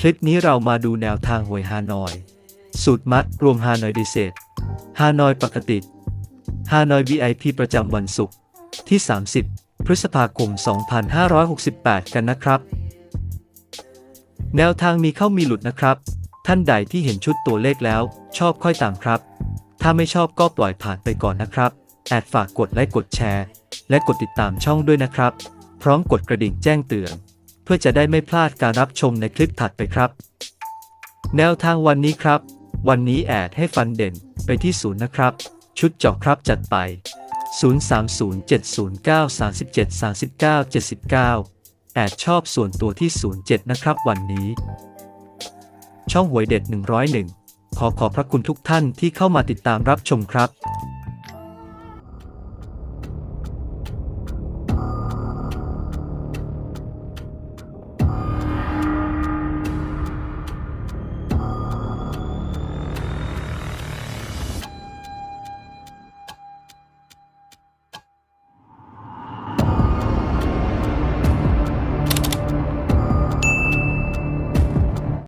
คลิปนี้เรามาดูแนวทางหวยฮานอย สูตรมัดรวมฮานอยดิเซตฮานอยปกติฮานอย VIP ประจำวันศุกร์ที่ 30 พฤษภาคม 2568 กันนะครับ แนวทางมีเข้ามีหลุดนะครับ ท่านใดที่เห็นชุดตัวเลขแล้ว ชอบค่อยตามครับ ถ้าไม่ชอบก็ปล่อยผ่านไปก่อนนะครับ แอดฝากกดไลค์กดแชร์ และกดติดตามช่องด้วยนะครับ พร้อมกดกระดิ่งแจ้งเตือน พื่อจะได้ไม่พลาดการรับชมในคลิปถัดไปครับ แนวทางวันนี้ครับ วันนี้แอดให้ฟันเด่นไปที่ศูนย์นะครับ ชุดเจาะครับจัดไป 030709373979 แอดชอบส่วนตัวที่ 07 นะครับวันนี้ ช่องหวยเด็ด 101 ขอขอบพระคุณทุกท่านที่เข้ามาติดตามรับชมครับ